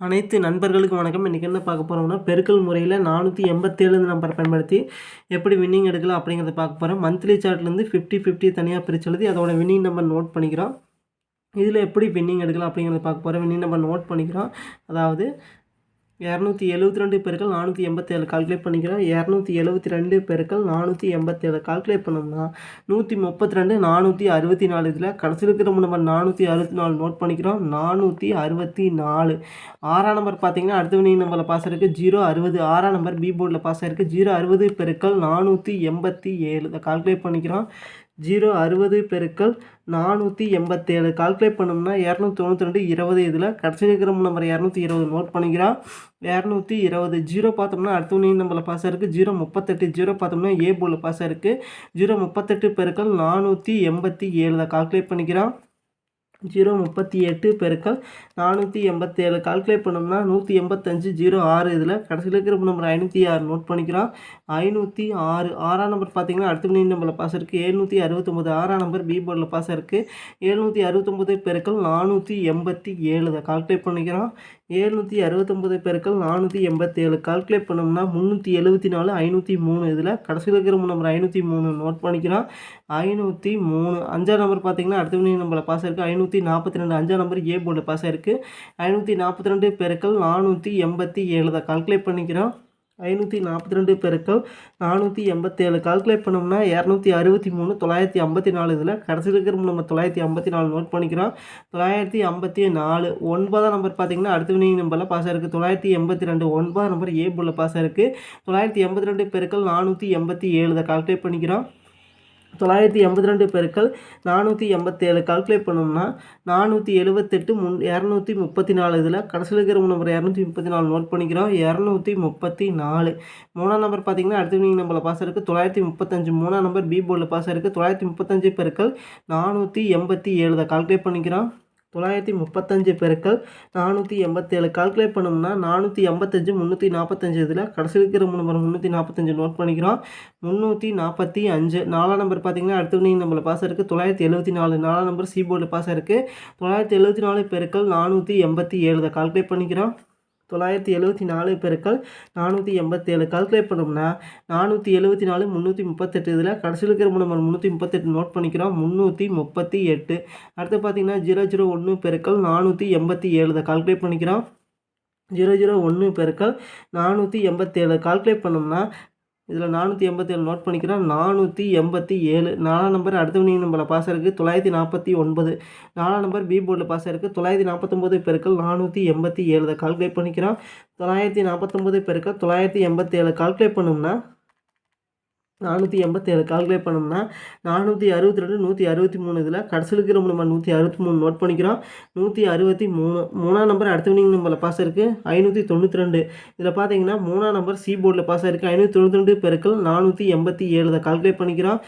அனைத்து நண்பர்களுக்கும் வணக்கம். இன்றைக்கி என்ன பார்க்க போகிறோம்னா பெருக்கல் முறையில் நானூற்றி எண்பத்தேழு நம்பர் பயன்படுத்தி எப்படி வின்னிங் எடுக்கலாம் அப்படிங்கிறத பார்க்க போகிறோம் மந்த்லி சார்ட்லேருந்து ஃபிஃப்டி ஃபிஃப்டி தனியாக பிரித்து எழுதி அதோட வின்னிங் நம்பர் நோட் பண்ணிக்கிறோம். இதில் எப்படி வின்னிங் எடுக்கலாம் அப்படிங்கிறத பார்க்க போகிறோம் வின்னிங் நம்பர் நோட் பண்ணிக்கிறோம். அதாவது இரநூத்தி எழுபத்தி ரெண்டு பெருக்கள் நானூற்றி எண்பத்தேழு கால்குலேட் பண்ணிக்கிறோம் இரநூத்தி எழுபத்தி ரெண்டு பெருக்கள் நானூற்றி எண்பத்தேழு கால்குலேட் பண்ணோம்னா நூற்றி முப்பத்தி ரெண்டு நானூற்றி அறுபத்தி நாலு. இதில் கடைசியில் இருக்கிற நம்பர் நானூற்றி அறுபத்தி நாலு நோட் பண்ணிக்கிறோம். நானூற்றி அறுபத்தி நாலு. ஆறாம் நம்பர் பார்த்தீங்கன்னா அடுத்த வினி நம்பரில் பாஸ் இருக்குது ஜீரோ அறுபது. ஆறாம் நம்பர் பி போர்டில் பாஸ் ஆயிருக்கு ஜீரோ அறுபது பெருக்கள் நானூற்றி எண்பத்தி ஏழு. இதை கால்குலேட் பண்ணிக்கிறோம். ஜீரோ அறுபது பெருக்கள் நானூற்றி எண்பத்தேழு. கால்குலேட் பண்ணோம்னா இரநூத்தி தொண்ணூற்றி ரெண்டு இருபது இதில் கடைசி இருக்கிற நம்பர் இரநூத்தி இருபது நோட் பண்ணிக்கிறோம் இரநூத்தி இருபது. ஜீரோ பார்த்தோம்னா அடுத்த ஒன்று நம்பரில் பாஸ் இருக்குது ஜீரோ முப்பத்தெட்டு. ஜீரோ பார்த்தோம்னா ஏ போர்டில் பாஸ் இருக்குது ஜீரோ முப்பத்தெட்டு பெருக்கள் நானூற்றி எண்பத்தி ஏழில் கால்குலேட் பண்ணிக்கிறோம் ஜீரோ முப்பத்தி எட்டு பெருக்கள் நானூற்றி எண்பத்தேழு கால்குலேட் பண்ணோம்னா நூற்றி எண்பத்தஞ்சு ஜீரோ ஆறு இதில் கடைசியில் இருக்கிற நம்பர் ஐநூற்றி ஆறு நோட் பண்ணிக்கிறோம். ஐநூற்றி ஆறு ஆறாம் நம்பர் பார்த்தீங்கன்னா அடுத்த மணி நம்பரில் பாஸ் இருக்குது எழுநூற்றி அறுபத்தொம்பது ஆறாம் நம்பர் பி போர்டில் பாஸ் இருக்குது எழுநூற்றி அறுபத்தொம்பது பெருக்கள் நானூற்றி எண்பத்தி ஏழு இதை கால்குலேட் பண்ணிக்கிறோம். ஏழ்நூற்றி அறுபத்தொம்பது பெருக்கள் நானூற்றி எண்பத்தேழு கால்குலேட் பண்ணோம்னா முந்நூற்றி எழுபத்தி நாலு ஐநூற்றி மூணு. இதில் கடைசியில் இருக்கிற நம்பர் ஐநூற்றி மூணு. நோட் பண்ணிக்கிறோம் ஐநூற்றி மூணு. அஞ்சாம் நம்பர் பார்த்தீங்கன்னா அடுத்த மணி நம்பரில் பாஸ் இருக்குது ஐநூற்றி நாற்பத்தி ரெண்டு. அஞ்சாம் நம்பர் ஏ போர்டில் பாஸ் ஆயிருக்கு. ஐநூற்றி நாற்பத்தி ரெண்டு பெருக்கள் நானூற்றி எண்பத்தி ஏழு தான். கால்குலேட் பண்ணிக்கிறோம். ஐநூற்றி நாற்பத்தி ரெண்டு பெருக்கள் நானூற்றி எண்பத்தேழு கால்குலேட் பண்ணோம்னா இரநூத்தி அறுபத்தி மூணு தொள்ளாயிரத்தி ஐம்பத்தி நாலு இதில் கடைசியில் இருக்கிற நம்ம தொள்ளாயிரத்தி ஐம்பத்தி நாலு நோட் பண்ணிக்கிறோம். தொள்ளாயிரத்தி ஐம்பத்தி நாலு ஒன்பதாம் நம்பர் பார்த்தீங்கன்னா அடுத்த வினிங் நம்பரில் பாஸ் ஆயிருக்கு. தொள்ளாயிரத்தி எண்பத்தி ரெண்டு ஒன்பதாம் நம்பர் ஏ புல்ல பாஸ் ஆயிருக்கு. தொள்ளாயிரத்தி எண்பத்தி ரெண்டு பெருக்கள் நானூற்றி எண்பத்தி ஏழு இதை கால்குலேட் பண்ணிக்கிறோம். தொள்ளாயிரத்தி எண்பத்தி ரெண்டு பெருக்கள் நானூற்றி எண்பத்தேழு கால்குலேட் பண்ணோம்னா நானூற்றி எழுபத்தெட்டு முன் இரநூத்தி முப்பத்தி நாலு. இதில் கடைசியில் இருக்கிற நம்பர் இரநூத்தி முப்பத்தி நாலு நோட் பண்ணிக்கிறோம். இரநூத்தி முப்பத்தி நாலு. மூணாம் நம்பர் பார்த்தீங்கன்னா அடுத்த வினிங் நம்பரில் பாஸ் இருக்குது தொள்ளாயிரத்தி முப்பத்தஞ்சு. மூணாம் நம்பர் பி போர்டில் பாஸ் இருக்குது தொள்ளாயிரத்தி முப்பத்தஞ்சு பெருக்கள் நானூற்றி எண்பத்தி ஏழு தான் கால்குலேட் பண்ணிக்கிறோம். தொள்ளாயிரத்தி முப்பத்தஞ்சு பெருக்கள் நானூற்றி எண்பத்தேழு. கால்குலேட் பண்ணோம்னா நானூற்றி எண்பத்தஞ்சு முந்நூற்றி நாற்பத்தஞ்சு இதில் கடைசி இருக்கிற நம்பர் முந்நூற்றி நாற்பத்தஞ்சு நோட் பண்ணிக்கிறோம். முந்நூற்றி நாற்பத்தி அஞ்சு. நாலாம் நம்பர் பார்த்தீங்கன்னா அடுத்த நீங்கள் நம்மளை பாஸ் இருக்குது தொள்ளாயிரத்தி எழுபத்தி நாலு. நாலாம் நம்பர் சி போர்டில் பாஸ் இருக்குது தொள்ளாயிரத்தி எழுபத்தி நாலு பெருக்கள் நானூற்றி எண்பத்தி ஏழு கால்குலேட் பண்ணிக்கிறோம். தொள்ளாயிரத்தி எழுபத்தி நாலு பெருக்கள் நானூற்றி எண்பத்தேழு கால்குலேட் பண்ணோம்னா நானூற்றி எழுபத்தி நாலு முந்நூற்றி முப்பத்தெட்டு. இதில் கடைசியில் இருக்கிற நம்பர் முந்நூற்றி முப்பத்தெட்டு நோட் பண்ணிக்கிறோம். முந்நூற்றி முப்பத்தி எட்டு. அடுத்து பார்த்தீங்கன்னா ஜீரோ ஜீரோ ஒன்று பெருக்கள் நானூற்றி எண்பத்தி ஏழு. இதை கால்குலேட் பண்ணிக்கிறோம். ஜீரோ ஜீரோ ஒன்று பெருக்கள் நானூற்றி எண்பத்தேழு கால்குலேட் பண்ணோம்னா இதில் நானூற்றி எண்பத்தேழு நோட் பண்ணிக்கிறோம். நானூற்றி எண்பத்தி ஏழு நாலாம் நம்பர் அடுத்தவனி நம்பரில் பாஸ் இருக்குது தொள்ளாயிரத்தி நாற்பத்தி ஒன்பது. நாலாம் நம்பர் பி போர்டில் பாஸ் இருக்குது தொள்ளாயிரத்தி நாற்பத்தொம்போது பெருக்கள் நானூற்றி எண்பத்தி ஏழு கால்குலேட் பண்ணிக்கிறோம். தொள்ளாயிரத்தி நாற்பத்தொம்போது பெருக்கள் தொள்ளாயிரத்தி எண்பத்தேழு. கால்குலேட் பண்ணோம்னா நானூற்றி எண்பத்தேழு கால்குலேட் பண்ணோம்னா நானூற்றி அறுபத்தி ரெண்டு நூற்றி அறுபத்தி மூணு இதில் கடைசியில் இருக்கிற நம்ம நூற்றி அறுபத்தி மூணு நோட் பண்ணிக்கிறோம். நூற்றி அறுபத்தி மூணு மூணாம் நம்பர் அடுத்த வினிங் நம்பரில் பாஸ் இருக்குது ஐநூற்றி தொண்ணூற்றி ரெண்டு. இதில் பார்த்தீங்கன்னா மூணாம் நம்பர் சி போர்டில் பாஸ் ஆயிருக்கு. ஐநூற்றி தொண்ணூற்றி ரெண்டு பெருக்கள் நானூற்றி எண்பத்தி ஏழு இதை கால்குலேட் பண்ணிக்கிறோம்.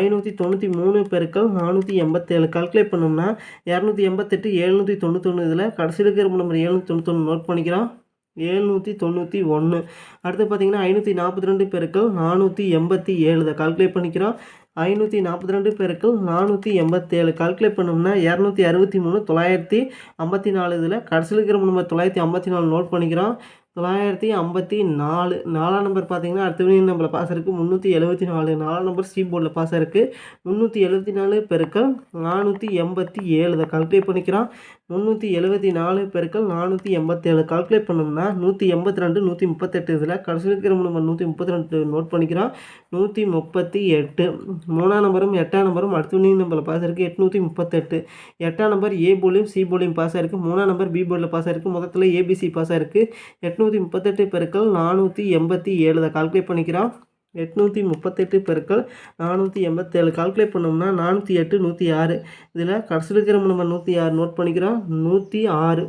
ஐநூற்றி தொண்ணூற்றி மூணு பெருக்கள் நானூற்றி எண்பத்தேழு கால்குலேட் பண்ணோம்னா இரநூத்தி எண்பத்தெட்டு எழுநூற்றி தொண்ணூத்தொன்று இதில் கடைசியில் இருக்கிற நம்பர் எழுநூற்றி தொண்ணூத்தொன்று நோட் பண்ணிக்கிறோம். ஏழ்நூற்றி தொண்ணூற்றி ஒன்று அடுத்து பார்த்தீங்கன்னா ஐநூற்றி நாற்பத்தி ரெண்டு பெருக்கள் நானூற்றி எண்பத்தி ஏழு இதை கால்குலேட் பண்ணிக்கிறோம். ஐநூற்றி நாற்பத்தி ரெண்டு பெருக்கள் நானூற்றி எண்பத்தேழு கால்குலேட் பண்ணோம்னா இரநூத்தி அறுபத்தி மூணு தொள்ளாயிரத்தி ஐம்பத்தி நாலு இதில் கடைசியில் இருக்கிற நம்ம தொள்ளாயிரத்தி ஐம்பத்தி நாலு நோட் பண்ணிக்கிறோம். தொள்ளாயிரத்தி ஐம்பத்தி நாலு. நாலாம் நம்பர் பார்த்தீங்கன்னா அடுத்த யூனியன் நம்பரில் பாஸ் இருக்குது முந்நூற்றி எழுபத்தி நாலு. நாலாம் நம்பர் சி போர்டில் பாஸ் இருக்குது முந்நூற்றி எழுபத்தி நாலு பெருக்கள் நானூற்றி எண்பத்தி ஏழு. இதை கால்குலேட் பண்ணிக்கிறான் முந்நூற்றி எழுபத்தி நாலு பெருக்கள் நானூற்றி எண்பத்தேழு கால்குலேட் பண்ணோம்னா நூற்றி எண்பத்தி ரெண்டு நூற்றி முப்பத்தெட்டு. இதில் கடைசியில் இருக்கிற நம்பர் நூற்றி முப்பத்தி ரெண்டு நோட் பண்ணிக்கிறோம். நூற்றி முப்பத்தி எட்டு. மூணாம் நம்பரும் எட்டாம் நம்பரும் அடுத்த யூனியன் நம்பரில் பாஸ் இருக்குது எட்நூற்றி முப்பத்தெட்டு. எட்டாம் நம்பர் ஏ போலியும் சி போலியும் பாஸ் ஆயிருக்கு மூணாம் நம்பர் பி போர்டில் பாஸ் ஆயிருக்கு மொத்தத்தில் ஏபிசி பாஸ் ஆயிருக்கு எட் எட்நூற்றி முப்பத்தெட்டு பெருக்கள் நானூற்றி எண்பத்தி ஏழு அதை கால்குலேட் பண்ணிக்கிறோம். எட்நூற்றி முப்பத்தெட்டு பெருக்கள் நானூற்றி எண்பத்தேழு கால்குலேட் பண்ணோம்னா நானூற்றி எட்டு நூற்றி ஆறு. இதில் கடைசியில் இருக்கிற நம்ம நூற்றி ஆறு நோட் பண்ணிக்கிறோம். நூற்றி ஆறு.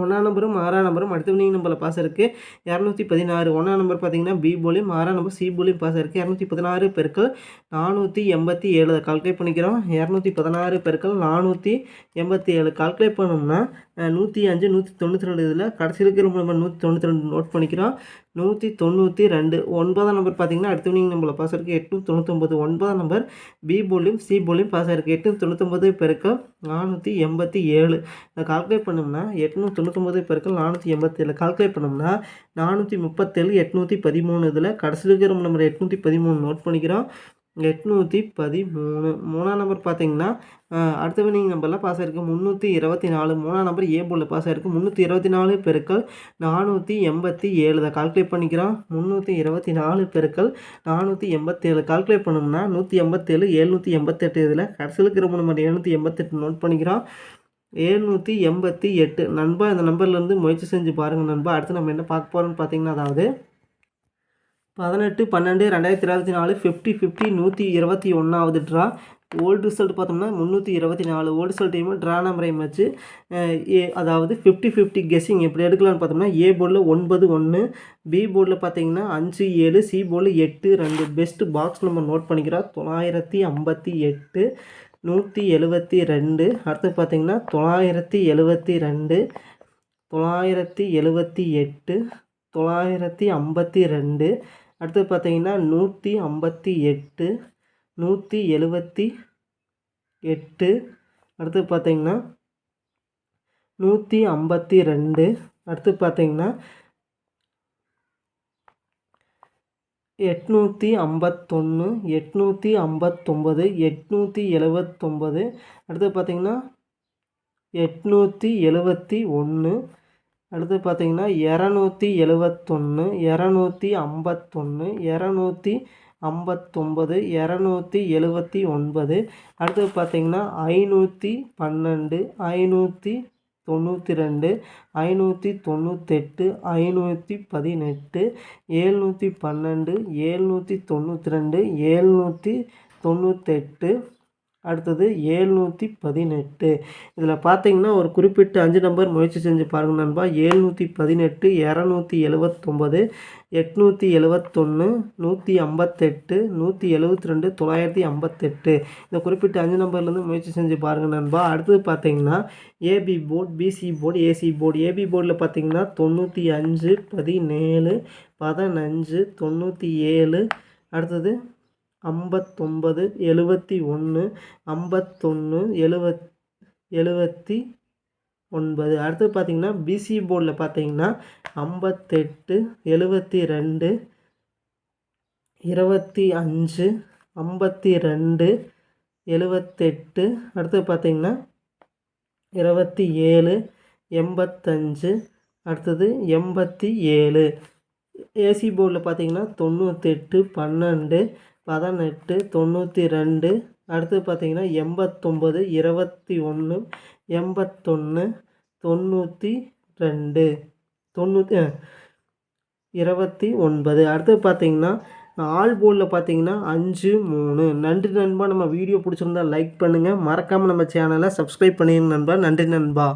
ஒன்றாம் நம்பரும் ஆறாம் நம்பரும் அடுத்த வினிங் நம்பரில் பாஸ் இருக்குது இரநூத்தி பதினாறு ஒன்றாம் நம்பர் பார்த்தீங்கன்னா பி போலியும் ஆறாம் நம்பர் சி போலியும் பாஸ் இருக்குது இரநூத்தி பதினாறு பெருக்கள் நானூற்றி எண்பத்தி ஏழு. கால்குலேட் பண்ணிக்கிறோம். இரநூத்தி பதினாறு பெருக்கள் நானூற்றி எண்பத்தி ஏழு. கால்குலேட் பண்ணோம்னா நூற்றி அஞ்சு நூற்றி தொண்ணூற்றி ரெண்டு இதில் கடைசியில் இருக்கிற நம்பர் நூற்றி தொண்ணூற்றி ரெண்டு நோட் பண்ணிக்கிறோம். நூற்றி தொண்ணூற்றி ரெண்டு. ஒன்பதாம் நம்பர் பார்த்தீங்கன்னா அடுத்த வினிங் நம்பரில் பாஸ் இருக்குது எட்நூற்றி தொண்ணூத்தொம்பது ஒன்பதாம் நம்பர் பி போலியும் சி போலியும் பாஸ் ஆயிருக்கு. எட்நூற்றி தொண்ணூத்தொம்பது பெருக்கம் நானூற்றி எண்பத்தி ஏழு. இதை கால்குலேட் பண்ணோம்னா எட்நூற்றி தொண்ணூத்தொம்பது பெருக்கள் நானூற்றி எண்பத்தி ஏழு. கால்குலேட் பண்ணோம்னா நானூற்றி முப்பத்தேழு எட்நூற்றி பதிமூணு. இதில் கடைசியில் இருக்கிற நம்பர் எட்நூற்றி பதிமூணு நோட் பண்ணிக்கிறோம். எட்நூற்றி பதிமூணு. மூணாம் நம்பர் பார்த்தீங்கன்னா அடுத்த வினிங் நம்பரில் பாஸ் ஆயிருக்கு முந்நூற்றி இருபத்தி நாலு. மூணாம் நம்பர் ஏ போர்டில் பாஸ் ஆயிருக்கு முந்நூற்றி இருபத்தி நாலு பெருக்கள் நானூற்றி எண்பத்தி ஏழு தான் கால்குலேட் பண்ணிக்கிறோம். முந்நூற்றி இருபத்தி நாலு பெருக்கள் நானூற்றி எண்பத்தேழு கால்குலேட் பண்ணோம்னா நூற்றி எண்பத்தேழு ஏழ்நூற்றி எண்பத்தெட்டு இதில் கடைசியில் இருக்கிற மூணு நம்பர் எழுநூற்றி எண்பத்தெட்டு நோட் பண்ணிக்கிறோம். ஏழ்நூற்றி எண்பத்தி எட்டு. நண்பா இந்த நம்பர்லேருந்து முயற்சி செஞ்சு பாருங்கள் நண்பா. அடுத்து நம்ம என்ன பார்க்க போகிறோம்னு பார்த்தீங்கன்னா அதாவது பதினெட்டு பன்னெண்டு ரெண்டாயிரத்தி இருபத்தி நாலு ஃபிஃப்டி ஃபிஃப்டி நூற்றி இருபத்தி ஒன்றாவது ட்ரா ஓல்டு ரிசல்ட் பார்த்தோம்னா முந்நூற்றி இருபத்தி நாலு. ஓல்டு ரிசல்ட்டையும் ட்ரா நம்பரையும் வச்சு ஏ அதாவது ஃபிஃப்டி ஃபிஃப்டி கெஸ்ஸிங் எப்படி எடுக்கலாம்னு பார்த்தோம்னா ஏ போர்டில் ஒன்பது ஒன்று பி போர்டில் பார்த்தீங்கன்னா அஞ்சு ஏழு சி போர்டில் எட்டு ரெண்டு. பெஸ்ட்டு பாக்ஸ் நம்ம நோட் பண்ணிக்கிறோம் தொள்ளாயிரத்தி ஐம்பத்தி எட்டு நூற்றி எழுபத்தி ரெண்டு. அடுத்து பார்த்திங்கன்னா தொள்ளாயிரத்தி எழுபத்தி ரெண்டு தொள்ளாயிரத்தி எழுபத்தி எட்டு தொள்ளாயிரத்தி ஐம்பத்தி ரெண்டு. அடுத்து பார்த்தீங்கன்னா நூற்றி ஐம்பத்தி எட்டு நூற்றி எழுபத்தி எட்டு. அடுத்து பார்த்தீங்கன்னா நூற்றி ஐம்பத்தி ரெண்டு. அடுத்து பார்த்தீங்கன்னா எட்நூற்றி ஐம்பத்தொன்று எட்நூற்றி ஐம்பத்தொம்பது எட்நூற்றி எழுபத்தொம்பது. அடுத்து பார்த்தீங்கன்னா எட்நூற்றி எழுபத்தி ஒன்று. அடுத்து பார்த்தீங்கன்னா இரநூத்தி எழுவத்தொன்று இரநூத்தி ஐம்பத்தொன்று இரநூத்தி ஐம்பத்தொம்பது இரநூத்தி எழுவத்தி ஒன்பது. அடுத்து பார்த்தீங்கன்னா ஐநூற்றி பன்னெண்டு ஐநூற்றி தொண்ணூற்றி ரெண்டு ஐநூற்றி தொண்ணூத்தெட்டு ஐநூற்றி பதினெட்டு ஏழ்நூற்றி பன்னெண்டு ஏழ்நூற்றி தொண்ணூற்றி ரெண்டு ஏழ்நூற்றி தொண்ணூத்தெட்டு. அடுத்தது ஏழ்நூற்றி பதினெட்டு. இதில் பார்த்தீங்கன்னா ஒரு குறிப்பிட்ட அஞ்சு நம்பர் முயற்சி செஞ்சு பாருங்கள் நண்பா. ஏழ்நூற்றி பதினெட்டு இரநூத்தி எழுவத்தொம்பது எட்நூற்றி எழுவத்தொன்று நூற்றி ஐம்பத்தெட்டு நூற்றி எழுவத்தி ரெண்டு தொள்ளாயிரத்தி ஐம்பத்தெட்டு. இந்த குறிப்பிட்ட அஞ்சு நம்பர்லேருந்து முயற்சி செஞ்சு பாருங்கள் நண்பா. அடுத்தது பார்த்தீங்கன்னா AB board BC board AC board. AB போர்டில் பார்த்தீங்கன்னா தொண்ணூற்றி அஞ்சு பதினேழு பதினஞ்சு தொண்ணூற்றி ஏழு. அடுத்தது ஐம்பத்தொம்பது எழுபத்தி ஒன்று ஐம்பத்தொன்று எழுவத் எழுபத்தி ஒன்பது. அடுத்து பார்த்திங்கன்னா பிசி போர்டில் பார்த்தீங்கன்னா ஐம்பத்தெட்டு எழுபத்தி ரெண்டு இருபத்தி அஞ்சு ஐம்பத்தி ரெண்டு எழுபத்தெட்டு அடுத்து பார்த்திங்கன்னா இருபத்தி ஏழு எண்பத்தஞ்சு அடுத்தது எண்பத்தி ஏழு. ஏசி போர்டில் பார்த்தீங்கன்னா தொண்ணூற்றெட்டு பன்னெண்டு பதினெட்டு தொண்ணூற்றி ரெண்டு அடுத்து பார்த்தீங்கன்னா எண்பத்தொம்பது இருபத்தி ஒன்று எண்பத்தொன்று தொண்ணூற்றி ரெண்டு தொண்ணூற்றி இருபத்தி ஒன்பது அடுத்து பார்த்தீங்கன்னா ஆல் போர்டில் பார்த்தீங்கன்னா அஞ்சு மூணு. நன்றி நண்பா. நம்ம வீடியோ பிடிச்சிருந்தா லைக் பண்ணுங்கள் மறக்காமல் நம்ம சேனலை சப்ஸ்கிரைப் பண்ணிடுங்க நண்பா. நன்றி நண்பா.